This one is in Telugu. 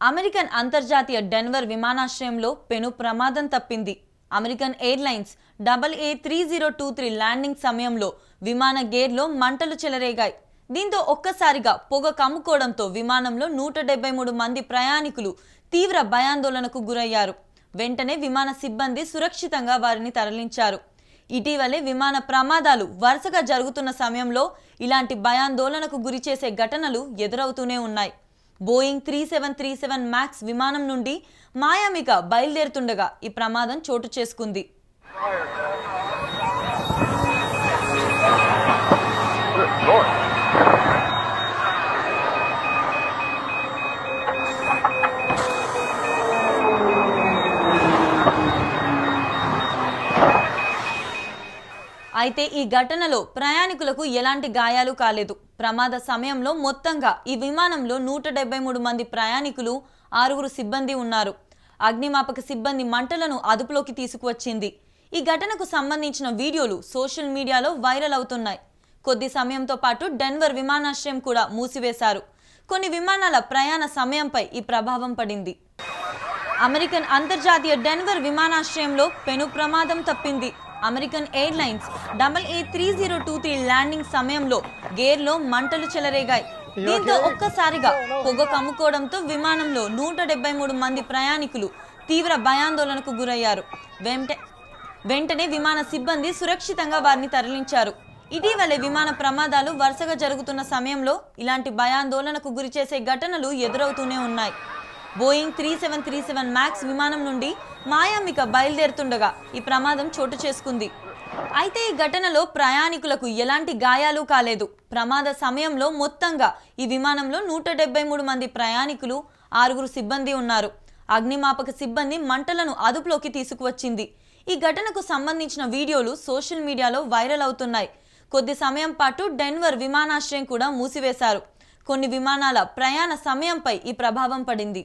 అమెరికన్ అంతర్జాతీయ డెన్వర్ విమానాశ్రయంలో పెను ప్రమాదం తప్పింది. American Airlines double A three zero two three landing సమయంలో విమాన గేర్లో మంటలు చెలరేగాయి. దీంతో ఒక్కసారిగా పొగ కమ్ముకోవడంతో విమానంలో నూట డెబ్బై మూడు మంది ప్రయాణికులు తీవ్ర భయాందోళనకు గురయ్యారు. వెంటనే విమాన సిబ్బంది సురక్షితంగా వారిని తరలించారు. ఇటీవలే విమాన ప్రమాదాలు వరుసగా జరుగుతున్న సమయంలో ఇలాంటి భయాందోళనకు గురిచేసే ఘటనలు ఎదురవుతూనే ఉన్నాయి. Boeing three seven three seven Max విమానం నుండి మాయామిగా బయలుదేరుతుండగా ఈ ప్రమాదం చోటు చేసుకుంది. అయితే ఈ ఘటనలో ప్రయాణికులకు ఎలాంటి గాయాలు కాలేదు. ప్రమాద సమయంలో మొత్తంగా ఈ విమానంలో నూట డెబ్బై మూడు మంది ప్రయాణికులు ఆరుగురు సిబ్బంది ఉన్నారు. అగ్నిమాపక సిబ్బంది మంటలను అదుపులోకి తీసుకువచ్చింది. ఈ ఘటనకు సంబంధించిన వీడియోలు సోషల్ మీడియాలో వైరల్ అవుతున్నాయి. కొద్ది సమయంతో పాటు డెన్వర్ విమానాశ్రయం కూడా మూసివేశారు. కొన్ని విమానాల ప్రయాణ సమయంపై ఈ ప్రభావం పడింది. అమెరికన్ అంతర్జాతీయ డెన్వర్ విమానాశ్రయంలో పెను ప్రమాదం తప్పింది. American Airlines double A three zero two three landing సమయంలో గేర్లో మంటలు చెలరేగాయి. దీంతో ఒక్కసారిగా పొగ కమ్ముకోవడంతో విమానంలో నూట డెబ్బై మూడు మంది ప్రయాణికులు తీవ్ర భయాందోళనకు గురయ్యారు. వెంట వెంటనే విమాన సిబ్బంది సురక్షితంగా వారిని తరలించారు. ఇటీవలే విమాన ప్రమాదాలు వరుసగా జరుగుతున్న సమయంలో ఇలాంటి భయాందోళనకు గురిచేసే ఘటనలు ఎదురవుతూనే ఉన్నాయి. Boeing three seven three seven Max విమానం నుండి మాయామిక బయలుదేరుతుండగా ఈ ప్రమాదం చోటు చేసుకుంది. అయితే ఈ ఘటనలో ప్రయాణికులకు ఎలాంటి గాయాలు కాలేదు. ప్రమాద సమయంలో మొత్తంగా ఈ విమానంలో నూట డెబ్బై మూడు మంది ప్రయాణికులు ఆరుగురు సిబ్బంది ఉన్నారు. అగ్నిమాపక సిబ్బంది మంటలను అదుపులోకి తీసుకువచ్చింది. ఈ ఘటనకు సంబంధించిన వీడియోలు సోషల్ మీడియాలో వైరల్ అవుతున్నాయి. కొద్ది సమయం పాటు డెన్వర్ విమానాశ్రయం కూడా మూసివేశారు. కొన్ని విమానాల ప్రయాణ సమయంపై ఈ ప్రభావం పడింది.